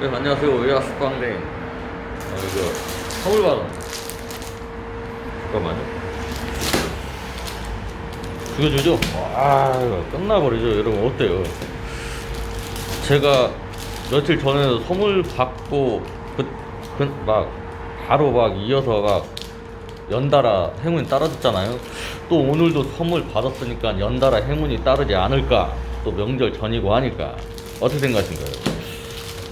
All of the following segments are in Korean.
네, 안녕하세요. 오야스 광대. 어, 이거 서울 받은. 잠깐만요. 죽여주죠? 아, 이거 끝나버리죠. 여러분, 어때요? 제가 며칠 전에 선물 받고, 그, 그, 막, 바로 막 이어서 막, 연달아 행운이 따라졌잖아요. 또 오늘도 선물 받았으니까 연달아 행운이 따르지 않을까. 또 명절 전이고 하니까. 어떻게 생각하신가요?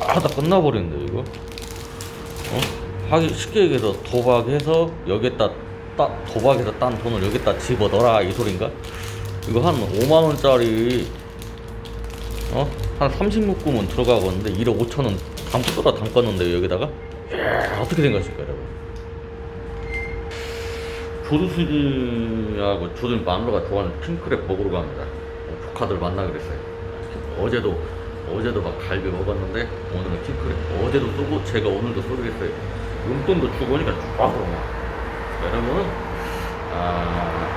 아, 다 끝나버리는데, 이거? 어? 하기 쉽게 얘기해서 도박해서 여기다 따, 도박해서 딴 돈을 여기다 집어넣어라 이 소린가? 이거 한 5만원짜리 어? 한 30묶음은 들어가겠는데 1억 5천원 담, 쏟아 담궜는데 여기다가? 이야, 어떻게 생각하실까요, 여러분? 조두순이하고 조두순 마누라가 좋아하는 핑크랩 먹으러 갑니다. 어, 조카들 만나기로 했어요. 어제도 어제도 막 갈비 먹었는데 오늘은 핑크랩. 어제도 쏘고 제가 오늘도 쏘기로 했어요. 용돈도 주고 오니까 쫙 들어가. 여러분, 아,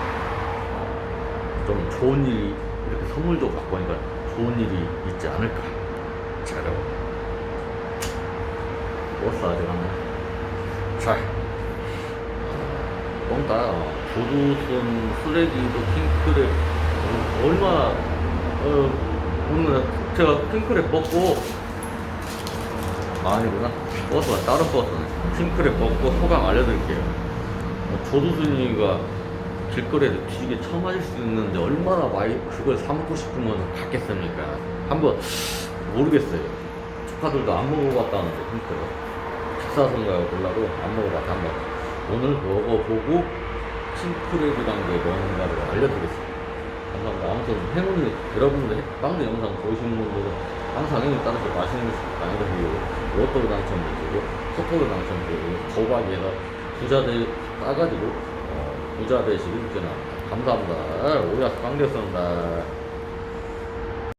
좀 좋은 일이 이렇게 선물도 갖고 오니까 좋은 일이 있지 않을까. 자, 여러분. 뭐써 아직 안 나. 자, 뭔가 조두순 쓰레기도 핑크랩 어, 얼마나 어, 오늘 제가 핑크랩 먹고 아, 아니구나. 버스가 다른 버스네. 핑크랩 먹고 소감 알려드릴게요. 어, 조두순이가 길거리에서 뒤지게 쳐맞을 수 있는데 얼마나 많이 그걸 사 먹고 싶으면 갔겠습니까? 한번 모르겠어요. 조카들도 안 먹어봤다는데 핑크랩. 식사선가요? 몰라도 안 먹어봤다 한번. 오늘 먹어보고 핑크랩이란 게 뭔가를 알려드리겠습니다 감사합니다. 아무튼 행운이 여러분들 빵드 영상 보시는 분들은 항상 행운이 따라서 맛있는 거 많이 드시고 로또로 당첨되시고 토토로 당첨되고 도박에서 부자 되 따가지고 어, 부자 되시길 기원합니다. 감사합니다. 오야스 빵드였습니다.